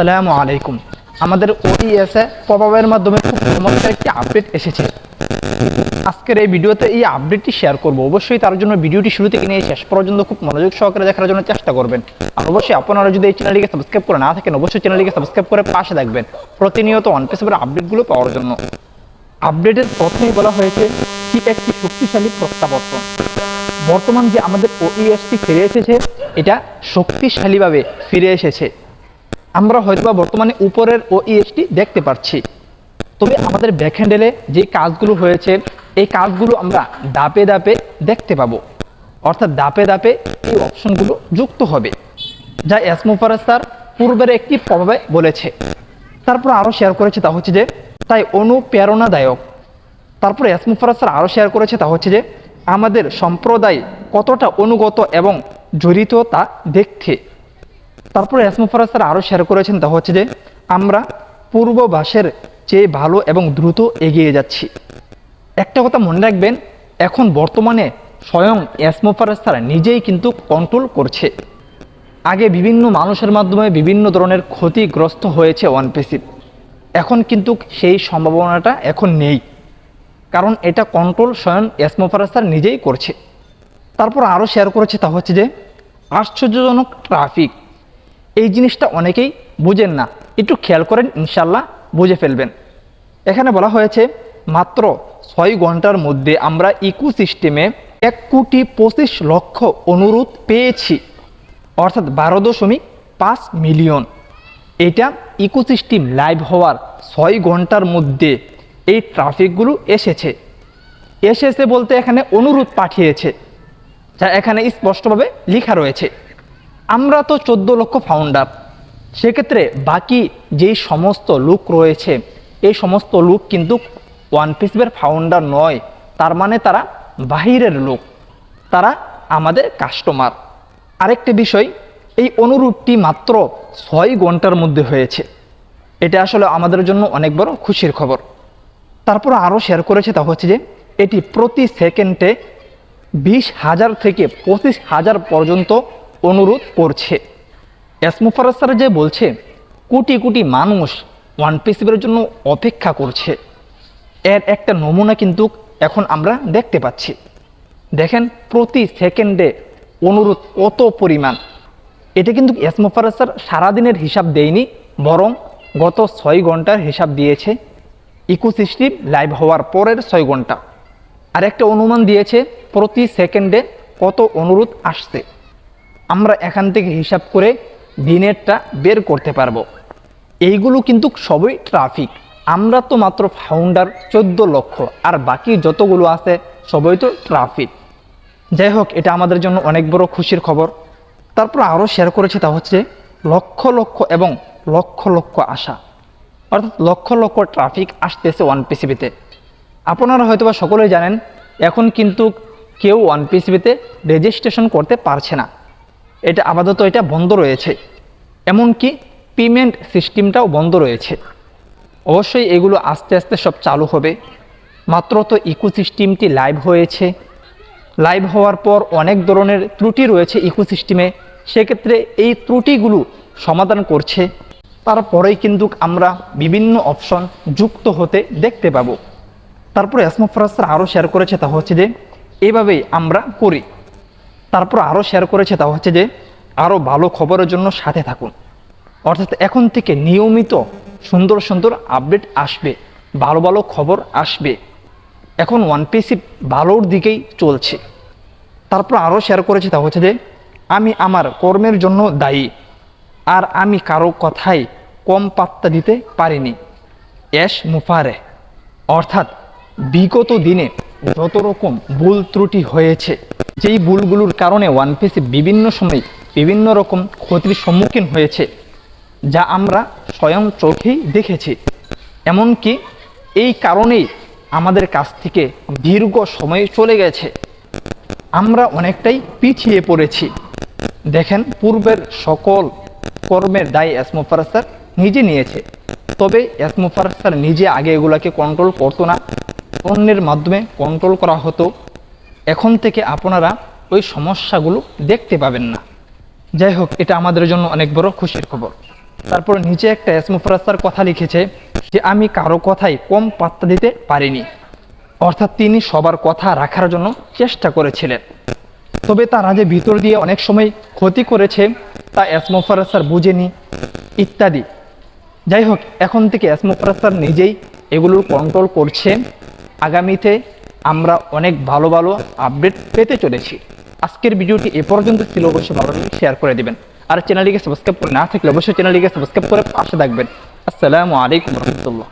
আসসালামু আলাইকুম। আমাদের ওইএসএ পপাবের মাধ্যমে খুব চমৎকার একটি আপডেট এসেছে। আজকের এই ভিডিওতে এই আপডেটটি শেয়ার করব। অবশ্যই তার জন্য ভিডিওটি শুরু থেকে নিয়ে শেষ পর্যন্ত খুব মনোযোগ সহকারে দেখার জন্য চেষ্টা করবেন। আর অবশ্যই আপনারা যদি এই চ্যানেলটিকে সাবস্ক্রাইব করে না থাকেন, অবশ্যই চ্যানেলটিকে সাবস্ক্রাইব করে পাশে থাকবেন। প্রতিনিয়ত পেসের আপডেটগুলো পাওয়ার জন্য। আপডেটের প্রথমেই বলা হয়েছে, কি একটি শক্তিশালী প্রত্যাবর্তন। বর্তমান যে আমাদের ওইএসটি ফিরে এসেছে, এটা শক্তিশালীভাবে ফিরে এসেছে। আমরা হয়তোবা বর্তমানে উপরের ওইএসটি দেখতে পাচ্ছি। তবে আমাদের ব্যাকহ্যান্ডেলে যে কাজগুলো হয়েছে, এই কাজগুলো আমরা দাপে দাপে দেখতে পাবো। অর্থাৎ দাপে দাপে এই অপশনগুলো যুক্ত হবে। যা এসমোফারাস স্যার পূর্বের একটি প্রভাবে বলেছে। তারপর আরও শেয়ার করেছে তা হচ্ছে যে, তাই অনুপ্রেরণাদায়ক। তারপরে এসমুফারাস স্যার আরও শেয়ার করেছে তা হচ্ছে যে, আমাদের সম্প্রদায় কতটা অনুগত এবং জড়িত তা দেখতে। তারপরে এসমুফারাস স্যার আরও শেয়ার করেছেন, তা হচ্ছে যে আমরা পূর্ববাসের চেয়ে ভালো এবং দ্রুত এগিয়ে যাচ্ছি। একটা কথা মনে রাখবেন, এখন বর্তমানে স্বয়ং এসমোফারাস স্যার নিজেই কিন্তু কন্ট্রোল করছে। আগে বিভিন্ন মানুষের মাধ্যমে বিভিন্ন ধরনের ক্ষতিগ্রস্ত হয়েছে ওয়ান পিসি এখন কিন্তু সেই সম্ভাবনাটা এখন নেই। কারণ এটা কন্ট্রোল স্বয়ং এসমোফারাস স্যার নিজেই করছে। তারপর আরও শেয়ার করেছে, তা হচ্ছে যে আশ্চর্যজনক ট্রাফিক এই জিনিসটা অনেকেই বুঝেন না। একটু খেয়াল করেন ইনশাল্লাহ বুঝে ফেলবেন। এখানে বলা হয়েছে, মাত্র ছয় ঘণ্টার মধ্যে আমরা ইকোসিস্টেমে এক কোটি পঁচিশ লক্ষ অনুরোধ পেয়েছি। অর্থাৎ বারো দশমিক পাঁচ মিলিয়ন। এটা ইকোসিস্টেম লাইভ হওয়ার ছয় ঘণ্টার মধ্যে এই ট্রাফিকগুলো এসেছে। এসেছে বলতে এখানে অনুরোধ পাঠিয়েছে, যা এখানে স্পষ্টভাবে লেখা রয়েছে। আমরা তো চোদ্দ লক্ষ ফাউন্ডার সেক্ষেত্রে বাকি যেই সমস্ত লোক রয়েছে, এই সমস্ত লোক কিন্তু ওয়ান পিসবের ফাউন্ডার নয়। তার মানে তারা বাহিরের লোক। তারা আমাদের কাস্টমার আরেকটি বিষয়, এই অনুরূপটি মাত্র ছয় ঘণ্টার মধ্যে হয়েছে। এটা আসলে আমাদের জন্য অনেক বড় খুশির খবর। তারপর আরও শেয়ার করেছে তা হচ্ছে যে, এটি প্রতি সেকেন্ডে বিশ হাজার থেকে পঁচিশ হাজার পর্যন্ত অনুরোধ করছে। এসমুফারাস স্যার যে বলছে, কোটি কোটি মানুষ ওয়ান পিসের জন্য অপেক্ষা করছে। এর একটা নমুনা কিন্তু এখন আমরা দেখতে পাচ্ছি। দেখেন, প্রতি সেকেন্ডে অনুরোধ কত পরিমাণ। এটা কিন্তু এসমোফারাস স্যার সারাদিনের হিসাব দেয়নি, বরং গত ছয় ঘণ্টার হিসাব দিয়েছে। ইকোসিস্টেম লাইভ হওয়ার পরের ছয় ঘণ্টা। আর একটা অনুমান দিয়েছে, প্রতি সেকেন্ডে কত অনুরোধ আসছে। আমরা এখান থেকে হিসাব করে দিনেরটা বের করতে পারব। এইগুলো কিন্তু সবই ট্রাফিক আমরা তো মাত্র ফাউন্ডার চোদ্দ লক্ষ, আর বাকি যতগুলো আছে সবই তো ট্রাফিক যাই হোক, এটা আমাদের জন্য অনেক বড় খুশির খবর। তারপর আরও শেয়ার করেছে তা হচ্ছে লক্ষ লক্ষ এবং লক্ষ লক্ষ আশা। অর্থাৎ লক্ষ লক্ষ ট্রাফিক আসতেছে ওয়ান পিসিবিতে আপনারা হয়তোবা সকলেই জানেন, এখন কিন্তু কেউ ওয়ান পিসিবিতে রেজিস্ট্রেশন করতে পারছে না। এটা আপাতত এটা বন্ধ রয়েছে। এমনকি পেমেন্ট সিস্টেমটাও বন্ধ রয়েছে। অবশ্যই এগুলো আস্তে আস্তে সব চালু হবে। মাত্র তো ইকোসিস্টেমটি লাইভ হয়েছে। লাইভ হওয়ার পর অনেক ধরনের ত্রুটি রয়েছে ইকোসিস্টেমে। সেক্ষেত্রে এই ত্রুটিগুলো সমাধান করছে। তারপরেই কিন্তু আমরা বিভিন্ন অপশন যুক্ত হতে দেখতে পাবো। তারপরে এসমোফরাসরা আরও শেয়ার করেছে, তা হচ্ছে যে, এভাবেই আমরা করি। তারপর আরও শেয়ার করেছে তা হচ্ছে যে আরও ভালো খবরের জন্য সাথে থাকুন। অর্থাৎ এখন থেকে নিয়মিত সুন্দর সুন্দর আপডেট আসবে, ভালো ভালো খবর আসবে। এখন ওয়ান পিসি ভালোর দিকেই চলছে। তারপর আরও শেয়ার করেছে তা হচ্ছে যে, আমি আমার কর্মের জন্য দায়ী, আর আমি কারও কথাই কম পাত্তা দিতে পারিনি। এস মুফারে। অর্থাৎ বিগত দিনে যত রকম ভুল ত্রুটি হয়েছে যেই ভুলগুলোর কারণে ওয়ান পিসি বিভিন্ন সময় বিভিন্ন রকম ক্ষতির সম্মুখীন হয়েছে, যা আমরা স্বয়ং চোখেই দেখেছি। এমনকি এই কারণেই আমাদের কাছ থেকে দীর্ঘ সময় চলে গেছে। আমরা অনেকটাই পিছিয়ে পড়েছি। দেখেন, পূর্বের সকল কর্মের দায় এসমোফারাস স্যার নিজে নিয়েছে। তবে এসমোফারাস স্যার নিজে আগে এগুলাকে কন্ট্রোল করতো না। অন্যের মাধ্যমে কন্ট্রোল করা হতো। এখন থেকে আপনারা ওই সমস্যাগুলো দেখতে পাবেন না। যাই হোক, এটা আমাদের জন্য অনেক বড় খুশির খবর। তারপর নিচে একটা এসমুফরাসার কথা লিখেছে যে, আমি কারও কথাই কম পাত্তা দিতে পারিনি। অর্থাৎ তিনি সবার কথা রাখার জন্য চেষ্টা করেছিলেন। তবে তারা যে ভিতর দিয়ে অনেক সময় ক্ষতি করেছে, তা এসমোফারাসার বুঝেনি, ইত্যাদি। যাই হোক, এখন থেকে এসমোফারাসার নিজেই এগুলো কন্ট্রোল করছে। আগামীতে আমরা অনেক ভালো ভালো আপডেট পেতে চলেছি। আজকের ভিডিওটি এ পর্যন্ত ছিল, অবশ্যই ভালো লাগলে শেয়ার করে দেবেন। আর চ্যানেলটিকে সাবস্ক্রাইব করে না থাকলে অবশ্যই চ্যানেলটিকে সাবস্ক্রাইব করে পাশে থাকবেন। আসসালামু আলাইকুম রহমতুল্লাহ।